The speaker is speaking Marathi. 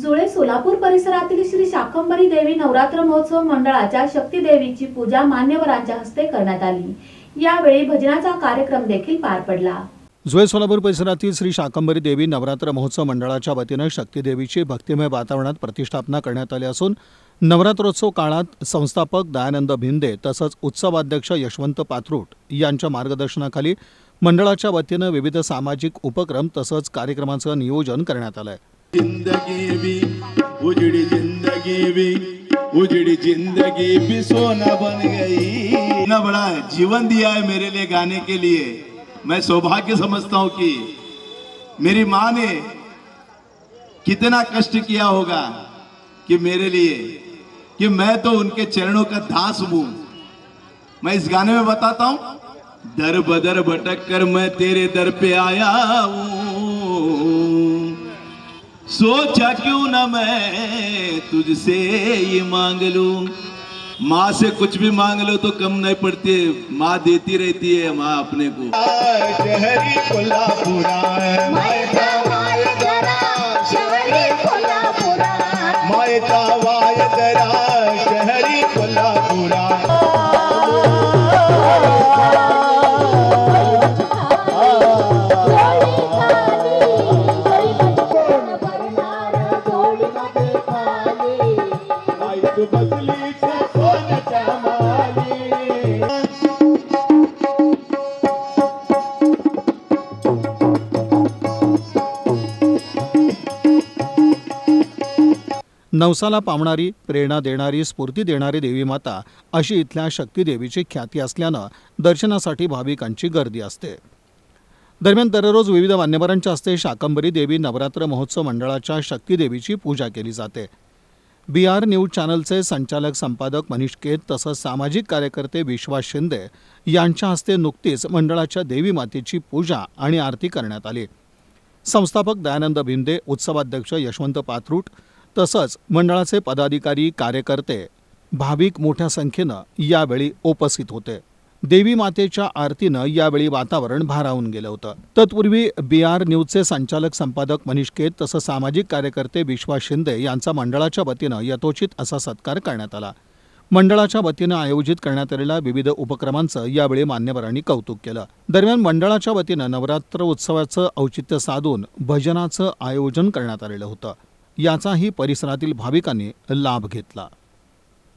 जुळे सोलापूर परिसरातील श्री शाकंभरी देवी नवरात्र महोत्सव मंडळाच्या शक्ती देवीची पूजा मान्यवरांच्या हस्ते करण्यात आली. यावेळी भजनाचा कार्यक्रम देखील पार पडला. जुळे सोलापूर परिसरातील श्री शाकंभरी देवी नवरात्र महोत्सव मंडळाच्या वतीनं शक्तीदेवीची भक्तिमय वातावरणात प्रतिष्ठापना करण्यात आली असून नवरात्रोत्सव काळात संस्थापक दयानंद भिंदे तसंच उत्सवाध्यक्ष यशवंत पाथरूट यांच्या मार्गदर्शनाखाली मंडळाच्या वतीनं विविध सामाजिक उपक्रम तसंच कार्यक्रमांचं नियोजन करण्यात आलं आहे ज़िंदगी भी, उजड़ी ज़िंदगी भी, उजड़ी ज़िंदगी भी सोना बन गई। इतना बड़ा जीवन दिया है मेरे लिए गाने के लिए। मैं सौभाग्य समझता हूँ कि मेरी माँ ने कितना कष्ट किया होगा कि मेरे लिए, कि मैं तो उनके चरणों का दास हूँ। मैं इस गाने में बताता हूँ, दर बदर भटक कर मैं तेरे दर पे आया हूँ। सोचा क्यों ना मैं तुझसे ये मांग लू? माँ से कुछ भी मांग लो तो कम नहीं पड़ती है। माँ देती रहती है माँ अपने को। नवसाला पावणारी प्रेरणा देणारी स्फूर्ती देणारी देवी माता अशी इथल्या शक्तीदेवीची ख्याती असल्यानं दर्शनासाठी भाविकांची गर्दी असते. दरम्यान दररोज विविध मान्यवरांच्या हस्ते शाकंभरी देवी नवरात्र महोत्सव मंडळाच्या शक्तीदेवीची पूजा केली जाते. बी आर न्यूज चॅनलचे संचालक संपादक मनीष केत तसंच सामाजिक कार्यकर्ते विश्वास शिंदे यांच्या हस्ते नुकतीच मंडळाच्या देवी मातेची पूजा आणि आरती करण्यात आली. संस्थापक दयानंद भिंदे उत्सवाध्यक्ष यशवंत पाथरूट तसंच मंडळाचे पदाधिकारी कार्यकर्ते भाविक मोठ्या संख्येनं यावेळी उपस्थित होते. देवी मातेच्या आरतीनं यावेळी वातावरण भारावून गेलं होतं. तत्पूर्वी बी आर न्यूजचे संचालक संपादक मनीष केत तसंच सामाजिक कार्यकर्ते विश्वास शिंदे यांचा मंडळाच्या वतीनं यथोचित असा सत्कार करण्यात आला. मंडळाच्या वतीनं आयोजित करण्यात आलेल्या विविध उपक्रमांचं यावेळी मान्यवरांनी कौतुक केलं. दरम्यान मंडळाच्या वतीनं नवरात्र उत्सवाचं औचित्य साधून भजनाचं आयोजन करण्यात आलेलं होतं. याचाही परिसरातील भाविकांनी लाभ घेतला.